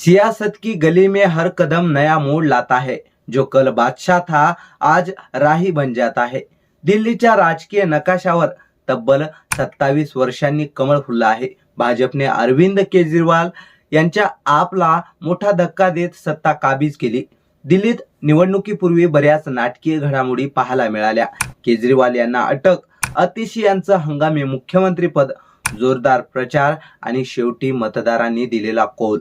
सियासत की गली में हर कदम नया मोड़ लाता है। जो कल बादशाह था आज राही बन जाता है। दिल्लीच्या राजकीय नकाशावर तब्बल सत्तावीस वर्षांनी कमळ फुललं आहे. भाजपने अरविंद केजरीवाल यांच्या आपला मोठा धक्का देत सत्ता काबीज केली. दिल्लीत निवडणुकीपूर्वी बऱ्याच नाटकीय घडामोडी पाहायला मिळाल्या. केजरीवाल यांना अटक अतिशी यांचं हंगामी मुख्यमंत्रीपद जोरदार प्रचार आणि शेवटी मतदारांनी दिलेला कौल.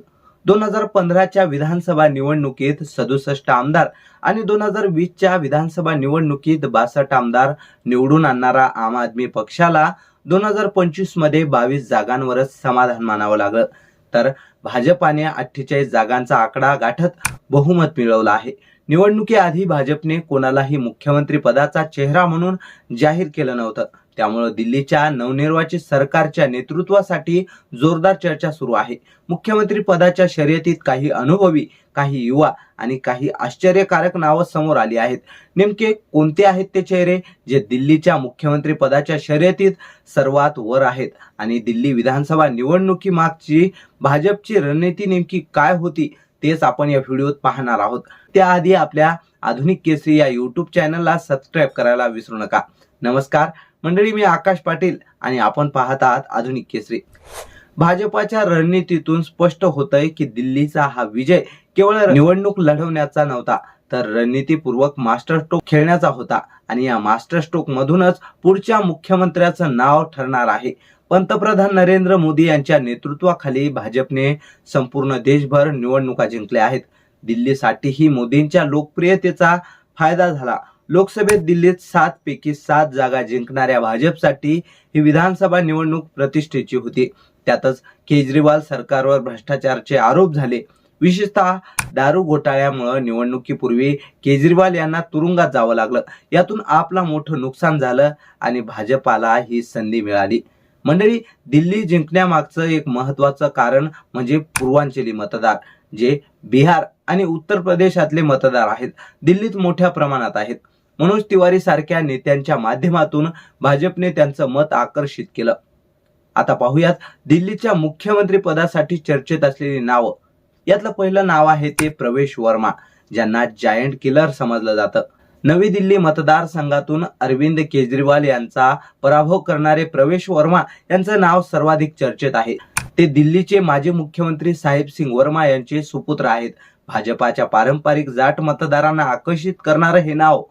दोन हजार पंधराच्या विधानसभा निवडणुकीत सदुसष्ट आमदार आणि दोन हजार वीसच्या विधानसभा निवडणुकीत बासष्ट आमदार निवडून आणणारा आम आदमी पक्षाला दोन हजार पंचवीसमध्ये बावीस जागांवरच समाधान मानावं लागलं. तर भाजपाने अठ्ठेचाळीस जागांचा आकडा गाठत बहुमत मिळवलं आहे. निवडणुकीआधी भाजपने कोणालाही मुख्यमंत्री पदाचा चेहरा म्हणून जाहीर केलं नव्हतं. त्यामुळे दिल्लीच्या नवनिर्वाचित सरकारच्या नेतृत्वासाठी जोरदार चर्चा सुरू आहे. मुख्यमंत्री पदाच्या शर्यतीत काही अनुभवी काही युवा आणि काही आश्चर्यकारक नावं समोर आली आहेत. नेमके कोणते आहेत ते चेहरे? जे दिल्लीच्या मुख्यमंत्री पदाच्या शर्यतीत सर्वात वर आहेत. आणि दिल्ली विधानसभा निवडणुकी मागची भाजपची रणनीती नेमकी काय होती तेच आपण या व्हिडिओत पाहणार आहोत. त्याआधी आपल्या आधुनिक केसरी या युट्यूब चॅनलला सबस्क्राईब करायला विसरू नका. नमस्कार. मंडळी मी आकाश पाटील आणि आपण पाहत आहात आधुनिक केसरी. भाजपाच्या रणनीतीतून स्पष्ट होतंय की दिल्लीचा हा विजय केवळ निवडणूक लढवण्याचा नव्हता तर रणनीतीपूर्वक मास्टर स्ट्रोक खेळण्याचा होता आणि या मास्टर स्ट्रोक मधूनच पुढच्या मुख्यमंत्र्याचं नाव ठरणार आहे. पंतप्रधान नरेंद्र मोदी यांच्या नेतृत्वाखाली भाजपने संपूर्ण देशभर निवडणुका जिंकल्या आहेत. दिल्लीसाठीही मोदींच्या लोकप्रियतेचा फायदा झाला. लोकसभेत दिल्लीत सात पैकी सात जागा जिंकणाऱ्या भाजपसाठी ही विधानसभा निवडणूक प्रतिष्ठेची होती. त्यातच केजरीवाल सरकारवर भ्रष्टाचारचे आरोप झाले. विशेषतः दारू घोटाळ्यामुळे निवडणुकीपूर्वी केजरीवाल यांना तुरुंगात जावं लागलं. यातून आपला मोठं नुकसान झालं आणि भाजपाला ही संधी मिळाली. मंडळी दिल्ली जिंकण्यामागचं एक महत्वाचं कारण म्हणजे पूर्वांचली मतदार जे बिहार आणि उत्तर प्रदेशातले मतदार आहेत. दिल्लीत मोठ्या प्रमाणात आहेत. मनोज तिवारी सारख्या नेत्यांच्या माध्यमातून भाजपने त्यांचं मत आकर्षित केलं. आता पाहूयात दिल्लीच्या मुख्यमंत्री पदासाठी चर्चेत असलेली नावं. यातलं पहिलं नाव आहे ते प्रवेश वर्मा ज्यांना जायंट किलर समजलं जातं. नवी दिल्ली मतदारसंघातून अरविंद केजरीवाल यांचा पराभव करणारे प्रवेश वर्मा यांचं नाव सर्वाधिक चर्चेत आहे. ते दिल्लीचे माजी मुख्यमंत्री साहेब सिंग वर्मा यांचे सुपुत्र आहेत. भाजपाच्या पारंपरिक जाट मतदारांना आकर्षित करणारं हे नाव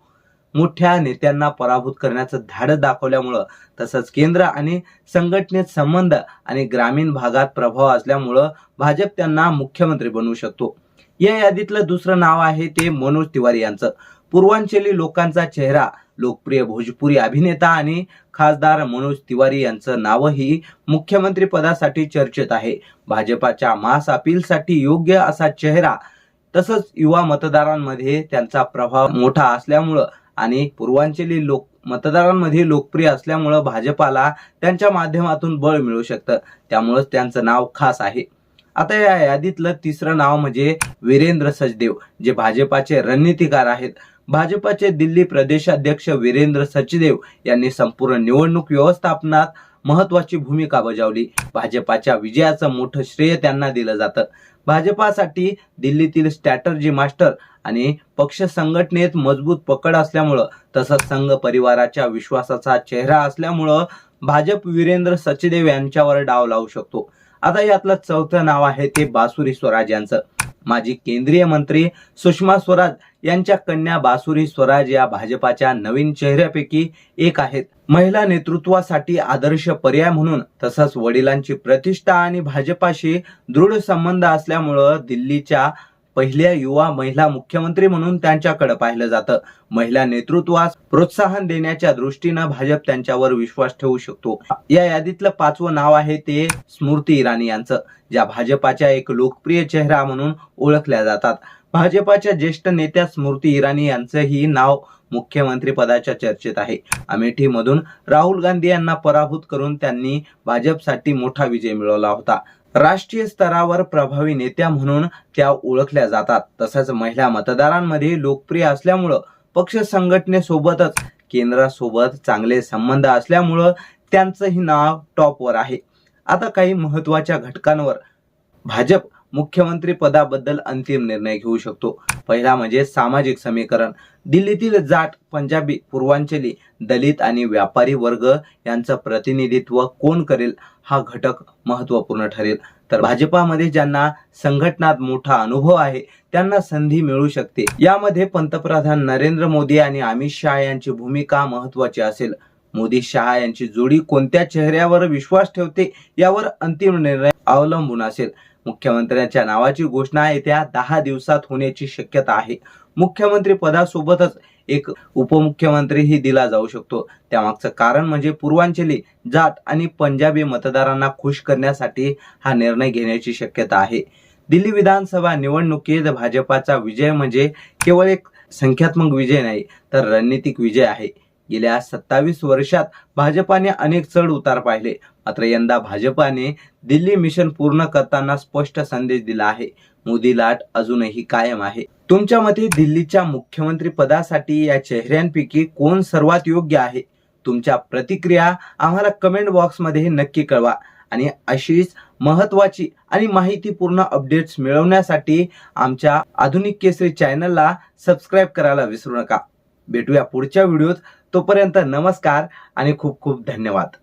मोठ्या नेत्यांना पराभूत करण्याचं धाडस दाखवल्यामुळं तसंच केंद्र आणि संघटनेत संबंध आणि ग्रामीण भागात प्रभाव असल्यामुळं भाजप त्यांना मुख्यमंत्री बनवू शकतो. या यादीतलं दुसरं नाव आहे ते मनोज तिवारी यांचं. पूर्वांचली लोकांचा चेहरा लोकप्रिय भोजपुरी अभिनेता आणि खासदार मनोज तिवारी यांचं नावही मुख्यमंत्री पदासाठी चर्चेत आहे. भाजपाच्या मास अपीलसाठी योग्य असा चेहरा तसंच युवा मतदारांमध्ये त्यांचा प्रभाव मोठा असल्यामुळं आणि पूर्वांचली लोक मतदारांमध्ये लोकप्रिय असल्यामुळं भाजपाला त्यांच्या माध्यमातून बळ मिळू शकतं. त्यामुळंच त्यांचं नाव खास आहे. आता या यादीतलं तिसरं नाव म्हणजे वीरेंद्र सचदेव जे भाजपाचे रणनीतिकार आहेत. भाजपाचे दिल्ली प्रदेशाध्यक्ष वीरेंद्र सचदेव यांनी संपूर्ण निवडणूक व्यवस्थापनात महत्वाची भूमिका बजावली. भाजपाच्या विजयाचं मोठं श्रेय त्यांना दिलं जातं. भाजपासाठी दिल्लीतील स्ट्रॅटर्जी मास्टर आणि पक्ष संघटनेत मजबूत पकड असल्यामुळं तसंच संघ परिवाराच्या विश्वासाचा चेहरा असल्यामुळं भाजप वीरेंद्र सचदेव यांच्यावर डाव लावू शकतो. आता यातलं चौथं नाव आहे ते बासुरी स्वराज यांचं. माजी केंद्रीय मंत्री सुषमा स्वराज यांच्या कन्या बासुरी स्वराज या भाजपाच्या नवीन चेहऱ्यापैकी एक आहेत. महिला नेतृत्वासाठी आदर्श पर्याय म्हणून तसंच वडिलांची प्रतिष्ठा आणि भाजपाशी दृढ संबंध असल्यामुळं दिल्लीच्या पहिल्या युवा महिला मुख्यमंत्री म्हणून त्यांच्याकडे पाहिलं जातं. महिला नेतृत्वास प्रोत्साहन देण्याच्या दृष्टीनं भाजप त्यांच्यावर विश्वास ठेवू शकतो. या यादीतलं पाचवं नाव आहे ते स्मृती इराणी यांचं ज्या भाजपाच्या एक लोकप्रिय चेहरा म्हणून ओळखल्या जातात. भाजपाच्या ज्येष्ठ नेत्या स्मृती इराणी यांचंही नाव मुख्यमंत्री पदाच्या चर्चेत आहे. अमेठीमधून राहुल गांधी यांना पराभूत करून त्यांनी भाजपसाठी मोठा विजय मिळवला होता. राष्ट्रीय स्तरावर प्रभावी नेत्या म्हणून त्या ओळखल्या जातात. तसंच महिला मतदारांमध्ये लोकप्रिय असल्यामुळं पक्ष संघटनेसोबतच केंद्रासोबत चांगले संबंध असल्यामुळं त्यांचंही नाव टॉपवर आहे. आता काही महत्त्वाच्या घटकांवर. भाजप मुख्यमंत्री पदाबद्दल अंतिम निर्णय घेऊ शकतो. पहिला म्हणजे सामाजिक समीकरण. दिल्लीतील जाट पंजाबी पूर्वांचली दलित आणि व्यापारी वर्ग यांचं प्रतिनिधित्व कोण करेल हा घटक महत्त्वपूर्ण ठरेल. तर भाजपामध्ये ज्यांना संघटनात मोठा अनुभव आहे त्यांना संधी मिळू शकते. यामध्ये पंतप्रधान नरेंद्र मोदी आणि अमित शहा यांची भूमिका महत्वाची असेल. मोदी शहा यांची जोडी कोणत्या चेहऱ्यावर विश्वास ठेवते यावर अंतिम निर्णय अवलंबून असेल. मुख्यमंत्र्यांच्या नावाची घोषणा येत्या दहा दिवसात होण्याची शक्यता आहे. मुख्यमंत्री पदासोबतच एक उपमुख्यमंत्रीही दिला जाऊ शकतो. त्यामागचं कारण म्हणजे पूर्वांचली जाट आणि पंजाबी मतदारांना खुश करण्यासाठी हा निर्णय घेण्याची शक्यता आहे. दिल्ली विधानसभा निवडणुकीत भाजपाचा विजय म्हणजे केवळ एक संख्यात्मक विजय नाही तर रणनीतिक विजय आहे. गेल्या सत्तावीस वर्षात भाजपाने अनेक चढ उतार पाहिले. मात्र यंदा भाजपाने दिल्ली मिशन पूर्ण करताना स्पष्ट संदेश दिला आहे. मोदी लाट अजूनही कायम आहे. तुमच्या मते दिल्लीच्या मुख्यमंत्री पदासाठी या चेहऱ्यांपैकी कोण सर्वात योग्य आहे? तुमच्या प्रतिक्रिया आम्हाला कमेंट बॉक्समध्ये नक्की कळवा. आणि अशीच महत्वाची आणि माहितीपूर्ण अपडेट्स मिळवण्यासाठी आमच्या आधुनिक केसरी चॅनलला सबस्क्राईब करायला विसरू नका. भेटूया पुढच्या व्हिडिओत. तोपर्यंत नमस्कार आणि खूप खूप धन्यवाद.